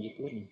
Японии.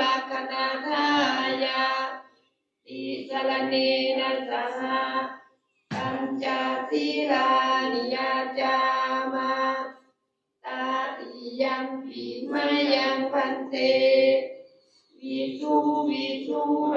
kanadaya di salanina saha panca tiraniya jama tariyang bimayang pante Wisu wisu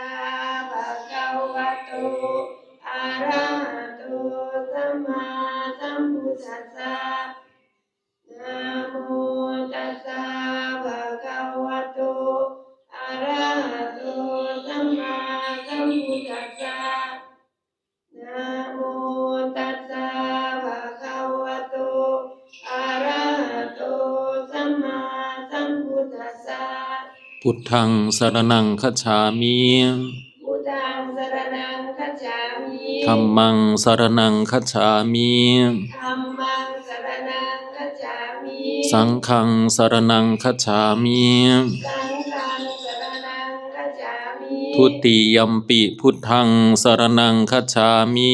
ะ พุทธังสรนังคัามิธรนังคัจามิธรรมังสรนังคัามิรสรนังคัจามิสังฆังสรนังคัามิรนังคัจามิทุติยมปิพุทธังสรนังคัจามี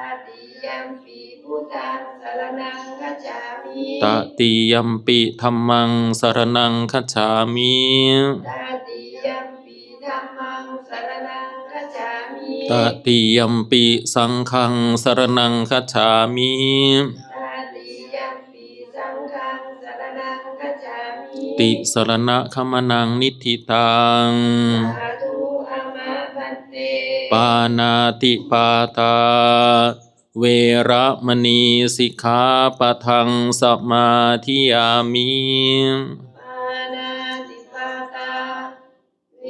ตติยัมปิธัมมังสรณังคัจฉามิตาติยัมปีธัมมังสรณังคัจฉามิตติยัมปิสังฆังสรณังคัจฉามิตาติยัมปีสังฆังสรณังคัจฉามิติสรณะขมนังนิทธิตังสาธุอามะพันเตปานาติปาตา เวระมณีสิกขาปะทังสมาธิยามิปานาติปาตาเว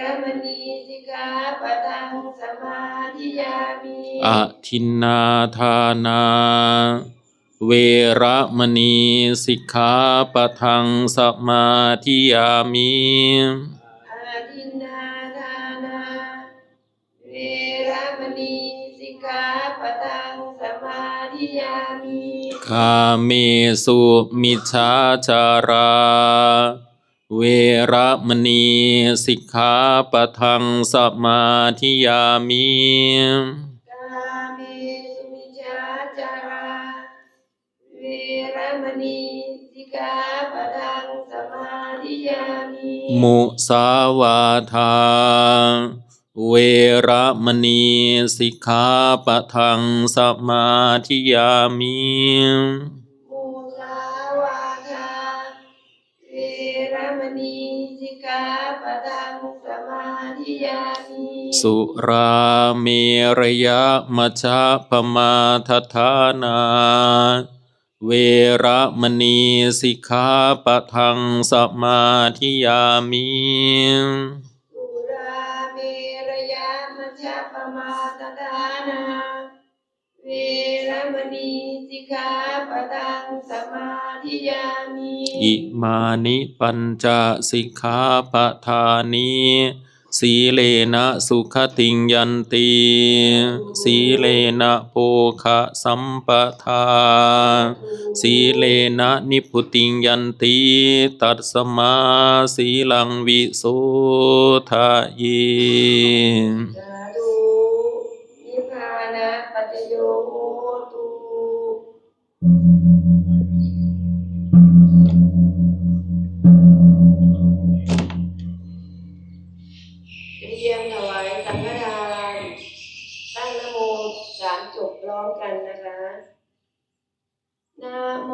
รมณีสิกขาปะทังสมาธิยามิอะทินนาทานา เวระมณีสิกขาปะทังสมาธิยามิ กาเมสุมิชาจาราเวระมณีสิกขาปะทังสมาธิยามิกาเมสุมิจฉาจารา เวรมณีสิกขาปะทังสมา ธิยามิมุสาวาทาเวระมณีสิกขาปะทังสมาธิยามิมุสาวาทาเวรมณีสิกขาปะทังสมาธิยามิสุราเมรยะมัชฌะปมาทฐานาเวระมณีสิกขาปะทังสมาธิยามิ รมณีสิกขาปะทังสมาธิยามิอิมานิปัญจสิกขาปทานิสีเลนะสุขติงยันติสีเลนะโภคะสัมปทา สีเลนะนิพุติงยันติตัสมาสีลังวิโสทะเยสาธุนิพพา ติโยตุเรียงถวายสังฆทานตั้งนโมสามจบพร้อมกันนะคะนะโม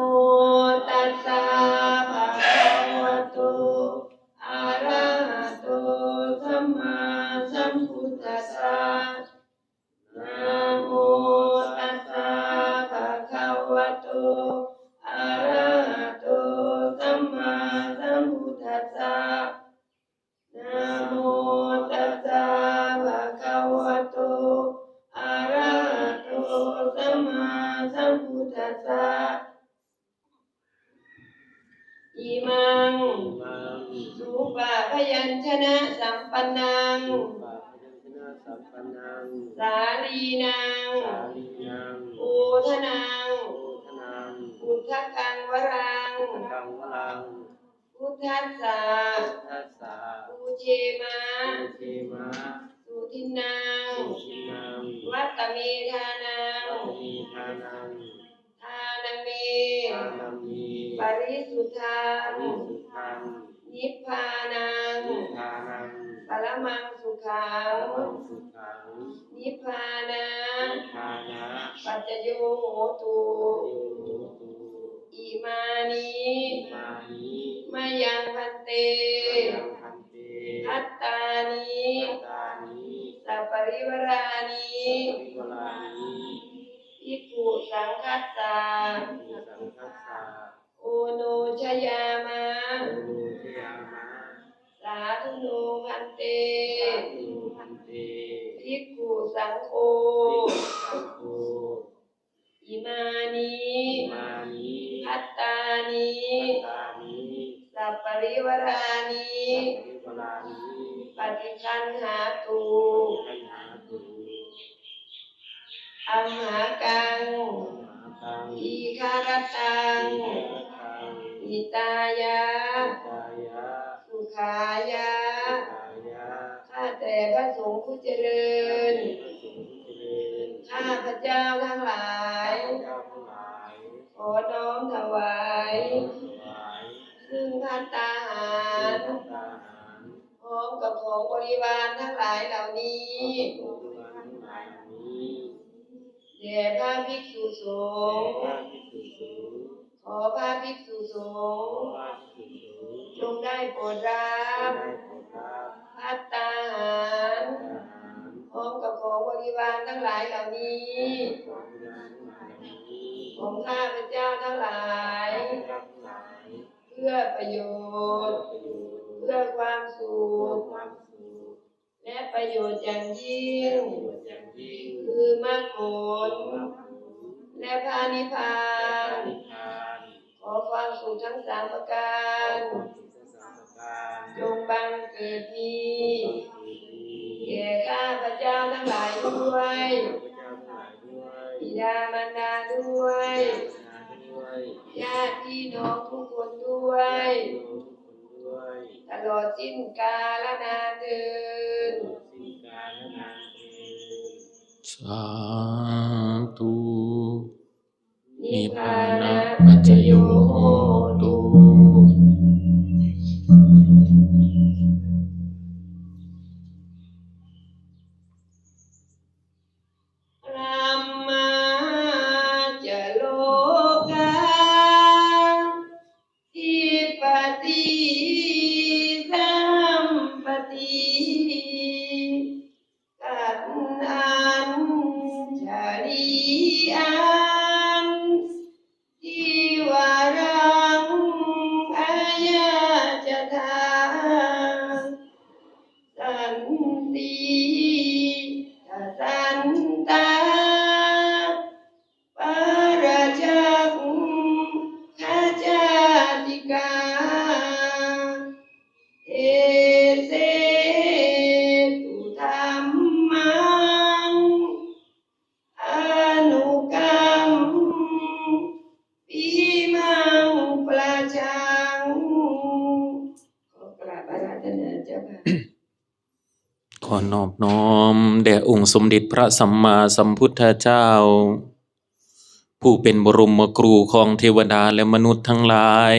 ญชนะสัมปันนัง สาลีนังปูทนังพุทธกังวรัง พุทธัสสะปูเชมาสุทินังวัตตเมธานังทานังเม ปริสุทธัง นิพพานังปรมังสุขังนิพพานะปัจจโยโหตุอิมานิมายังพันเตอัต ตุอัมหากังอีคารตังอิตายะ สุขายะ ข้าแต่พระสงฆ์ผู้เจริญ ข้าพระเจ้าทั้งหลาย ของบริวารทั้งหลายเหล่านี้แด่พระภิกษุสงฆ์ขอพระภิกษุสงฆ์จงได้โปรดรับพัตตาหารพร้อมกับของบริวารทั้งหลายเหล่านี้ ของข้าพเจ้าทั้งหลาย เพื่อประโยชน์ เพื่อความสุข และประโยชน์อย่างยิ่ง คือมรรคผล และพระนิพพาน ขอความสุขทั้งสามประการจงบังเกิดนี้แก่ข้าพเจ้าทั้งหลายด้วยบิดามารดาด้วยญาติพี่น้องทุกคนด้วย ตลอดสิ้นกาลนานเทิน සාතු. නිපනා อนอบน้อม แด่องค์สมเด็จพระสัมมาสัมพุทธเจ้า ผู้เป็นบรมครูของเทวดาและมนุษย์ทั้งหลาย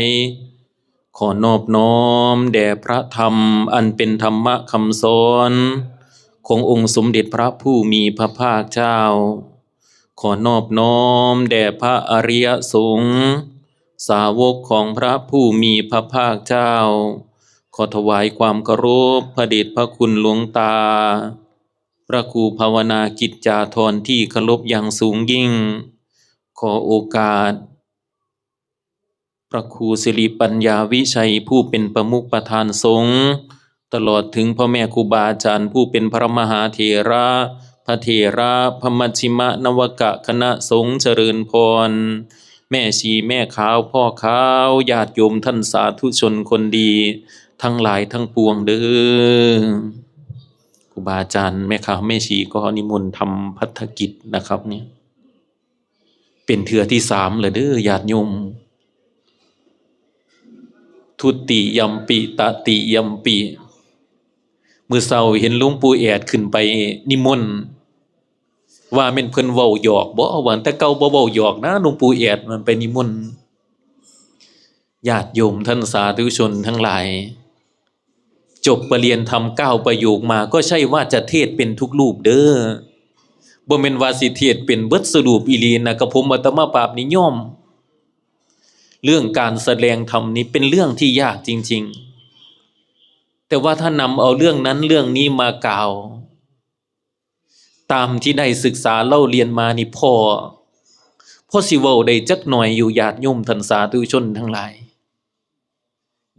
ขอนอบน้อม แด่พระธรรมอันเป็นธรรมะคำสอนขององค์สมเด็จพระผู้มีพระภาคเจ้า ขอนอบน้อม แด่พระอริยสงฆ์สาวกของพระผู้มีพระภาคเจ้า ขอถวายความเคารพพระเดชพระคุณหลวงตา พระครูภาวนากิจจาธรที่เคารพอย่างสูงยิ่ง ขอโอกาส พระครูสิริปัญญาวิชัยผู้เป็นประมุขประธานสงฆ์ตลอดถึงพ่อแม่ครูบาอาจารย์ผู้เป็นพระมหาเถระพระเถระพระมัชชิมนวกะคณะสงฆ์เจริญพร แม่ชีแม่ขาวพ่อขาวญาติโยมท่านสาธุชนคนดี ทั้งหลายทั้งปวงเด้อครูบาอาจารย์แม่ขาวแม่ชีก็นิมนต์ทำพัฒกิจนะครับเนี่ยเป็นเถือที่สามเลยเด้อญาติโยมทุติยัมปิตติยัมปิมือเศร้าเห็นลุงปู่แอดขึ้นไปนิมนต์ว่าแม่นเพิ่นเว้าหยอกบ่ว่าแต่เก่าบ่เว้าหยอกนะลวงปู่แอดมันไปนิมนต์ญาติโยมท่านสาธุชนทั้งหลาย จบประเรียนทำเก้าประโยคมาก็ใช่ว่าจะเทศเป็นทุกรูปเด้อบ่แม่นวาสิเทศเป็นเบิดสรุปอีหลีนะกับผมอาตมาปราบนิยม เรื่องการแสดงธรรมนี้เป็นเรื่องที่ยากจริง ๆ แต่ว่าถ้านำเอาเรื่องนั้นเรื่องนี้มากล่าว ตามที่ได้ศึกษาเล่าเรียนมานี่พอพ่อสิเว้าได้จักหน่อยอยู่ญาติโยมท่านสาธุชนทั้งหลาย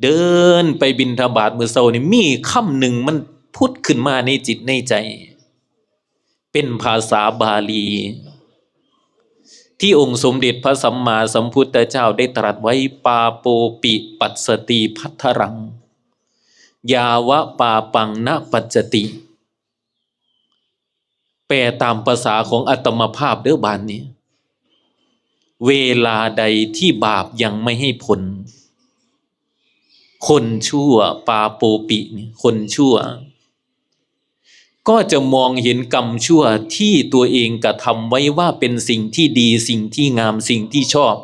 เดินไปบินทบาทมือเช้านี่มีคำหนึ่งมันพุดขึ้นมาในจิตในใจ เป็นภาษาบาลี ที่องค์สมเด็จพระสัมมาสัมพุทธเจ้าได้ตรัสไว้ปาโปปิปัสสติพัทธรัง ยาวะปาปังนปัจจติ แปลตามภาษาของอัตมภาพเด้อบานนี้ เวลาใดที่บาปยังไม่ให้ผล คนชั่วปาโปปิเนี่คนชั่ว ก็จะมองเห็นกรรมชั่วที่ตัวเองกระทำไว้ว่าเป็นสิ่งที่ดีสิ่งที่งามสิ่งที่ชอบ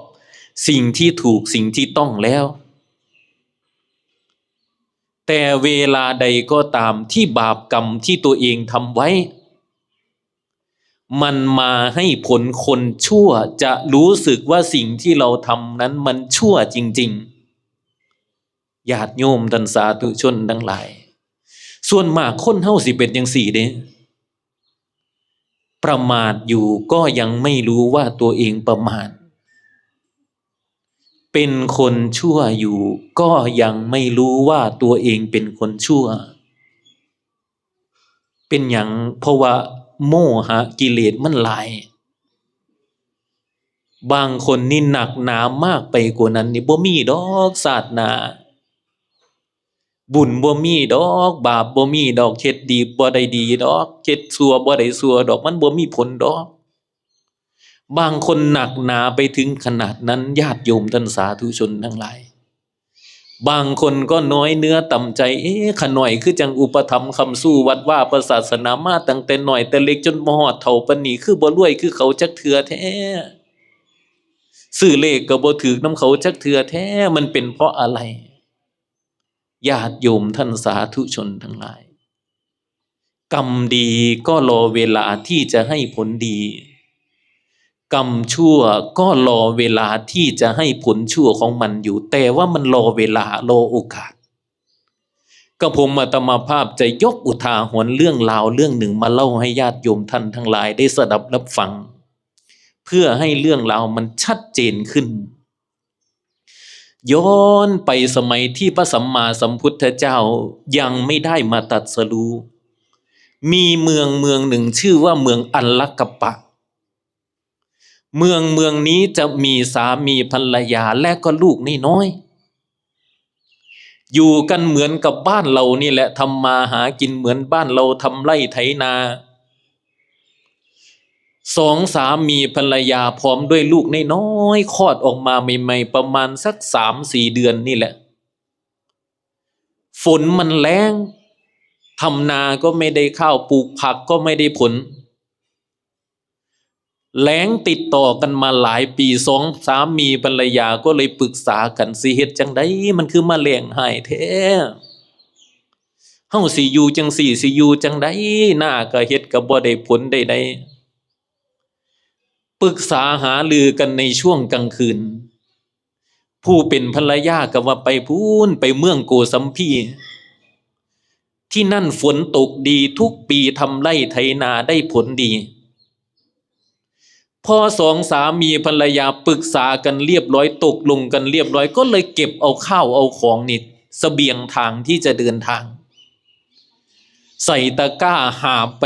สิ่งที่ถูกสิ่งที่ต้องแล้ว แต่เวลาใดก็ตามที่บาปกรรมที่ตัวเองทำไว้ มันมาให้ผลคนชั่วจะรู้สึกว่าสิ่งที่เราทำนั้นมันชั่วจริง ๆ ญาติโยมทันสาธุชนทั้งหลาย ส่วนมากคนเฮาสิเป็นจังสี่เด้ประมาทอยู่ก็ยังไม่รู้ว่าตัวเองประมาทเป็นคนชั่วอยู่ ก็ยังไม่รู้ว่าตัวเองเป็นคนชั่ว เป็นอย่างเพราะว่าโมหะกิเลสมันหลาย บางคนนี่หนักหนามากไปกว่านั้นนี่บ่มีดอกศาสนา บุญบ่มีดอก บาปบ่มีดอกเฮ็ดดีบ่ได้ดีดอกเฮ็ดชั่วบ่ได้ชั่วดอกมันบ่มีผลดอก บางคนหนักหนาไปถึงขนาดนั้นญาติโยมท่านสาธุชนทั้งหลาย บางคนก็น้อยเนื้อต่ำใจ เอ๊ะขน่อยคือจังอุปถัมคำสู้วัดว่าประศาสนามาตั้งแต่หน่อยแต่เล็กจนมหอดเฒ่าปนนี้คือบ่รวยคือเขาจักเถือแท้ซื้อเลขก็บ่ถูกน้ำเขาจักเถือแท้มันเป็นเพราะอะไร ญาติโยมท่านสาธุชนทั้งหลาย กรรมดีก็รอเวลาที่จะให้ผลดี กรรมชั่วก็รอเวลาที่จะให้ผลชั่วของมันอยู่ แต่ว่ามันรอเวลารอโอกาสก็ผมมาตมาภาพจะยกอุทาหรณ์เรื่องราวเรื่องหนึ่งมาเล่าให้ญาติโยมท่านทั้งหลายได้สดับรับฟัง เพื่อให้เรื่องราวมันชัดเจนขึ้น ย้อนไปสมัยที่พระสัมมาสัมพุทธเจ้ายังไม่ได้มาตัดสรู้มีเมืองเมืองหนึ่งชื่อว่าเมืองอัลลักกปะ เมืองเมืองนี้จะมีสามีภรรยาและก็ลูกน้อย อยู่กันเหมือนกับบ้านเรานี่แหละทำมาหากินเหมือนบ้านเราทำไร่ไถนา สองสามีภรรยาพร้อมด้วยลูกน้อยๆคลอดออกมาใหม่ๆประมาณสักสามสี่เดือนนี่แหละ ฝนมันแรงทำนาก็ไม่ได้ข้าวปลูกผักก็ไม่ได้ผล แล้งติดต่อกันมาหลายปีสองสามีภรรยาก็เลยปรึกษากันสิเฮ็ดจังไดมันคือมาแล้งหายแท้เฮาสิอยู่จังสี่สิอยู่จังไดหน้าก็เฮ็ดก็บ่ได้ผลใดๆ ปรึกษาหาลือกันในช่วงกลางคืน ผู้เป็นภรรยาก็ว่าไปพูนไปเมืองโกสัมพีที่นั่นฝนตกดีทุกปีทำไร่ไถนาได้ผลดี พอสองสามีภรรยาปรึกษากันเรียบร้อยตกลงกันเรียบร้อย ก็เลยเก็บเอาข้าวเอาของนี่เสบียงทางที่จะเดินทาง ใส่ตะกร้าหาไป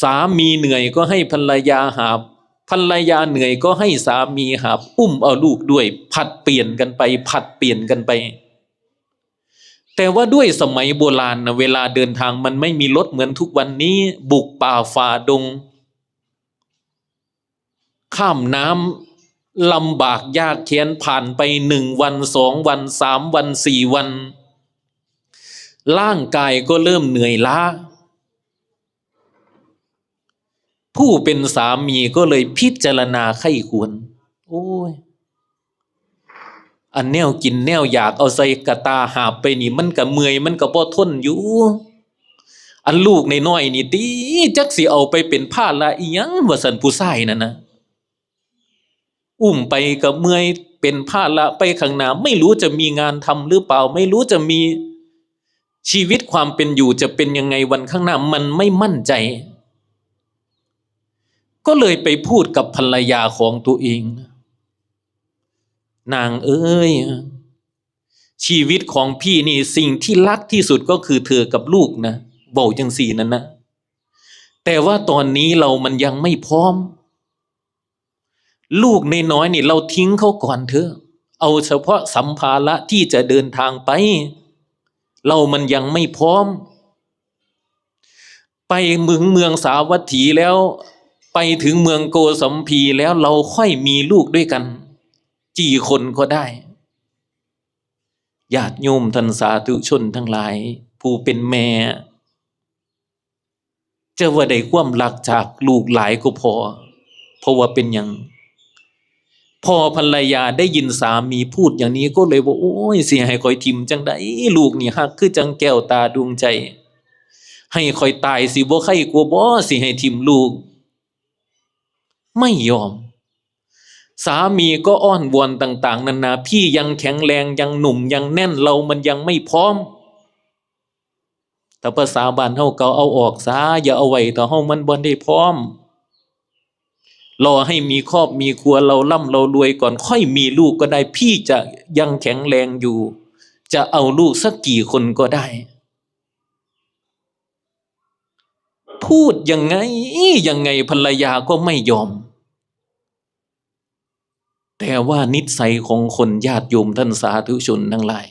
สามีเหนื่อยก็ให้ภรรยาหาบภรรยาเหนื่อยก็ให้สามีหาบอุ้มเอาลูกด้วย ผัดเปลี่ยนกันไป ผัดเปลี่ยนกันไป แต่ว่าด้วยสมัยโบราณนะเวลาเดินทางมันไม่มีรถเหมือนทุกวันนี้ บุกป่าฝ่าดง ข้ามน้ำลำบากยากเขียนผ่านไปหนึ่งวันสองวันสามวันสี่วัน ร่างกายก็เริ่มเหนื่อยล้า ผู้เป็นสามีก็เลยพิจารณาไข้ควร โอ้ย อันแนวกินแนวอยากเอาใส่กระตาหาไปนี่ มันก็เมื่อยมันก็บ่ทนอยู่ อันลูกในน้อยนี่ติจักสิเอาไปเป็นผ้าละอียังว่าสันผู้ชายนั่นนะอุ้มไปกับเมื่อยเป็นผ้าละไปข้างหน้าไม่รู้จะมีงานทำหรือเปล่า ไม่รู้จะมีชีวิตความเป็นอยู่จะเป็นยังไงวันข้างหน้า มันไม่มั่นใจ ก็เลยไปพูดกับภรรยาของตัวเอง นางเอ้ย ชีวิตของพี่นี่สิ่งที่รักที่สุดก็คือเธอกับลูกนะบอกจังสี่นั่นนะแต่ว่าตอนนี้เรามันยังไม่พร้อม ลูกในน้อยนี่เราทิ้งเขาก่อนเถอะ เอาเฉพาะสัมภาระที่จะเดินทางไป เรามันยังไม่พร้อม ไปเมืองเมืองสาวัตถีแล้ว ไปถึงเมืองโกสัมพีแล้วเราค่อยมีลูกด้วยกันกี่คนก็ได้ญาติโยมท่านสาธุชนทั้งหลาย ผู้เป็นแม่จะว่าได้ความรักจากลูกหลายก็พอ เพราะว่าเป็นอย่างพอภรรยาได้ยินสามีพูดอย่างนี้ก็เลยว่าโอ้ยเสิให้คอยทิมจังไดลูกนี่ฮักคือจังแก้วตาดวงใจ ให้คอยตายสิบ่ใครกลัวบ่สิให้ทิมลูก ไม่ยอม สามีก็อ้อนวอนต่าง ๆนานาพี่ยังแข็งแรงยังหนุ่มยังแน่นเรามันยังไม่พร้อมแต่ภาษาบ้านเฮาก็เอาออกซะอย่าเอาไว้ต่อเฮามันบ่ได้พร้อมรอให้มีครอบมีครัวเราร่ำเรารวยก่อนค่อยมีลูกก็ได้พี่จะยังแข็งแรงอยู่ จะเอาลูกสักกี่คนก็ได้ พูดยังไงยังไงภรรยาก็ไม่ยอม แต่ว่านิสัยของคนญาติโยมท่านสาธุชนทั้งหลาย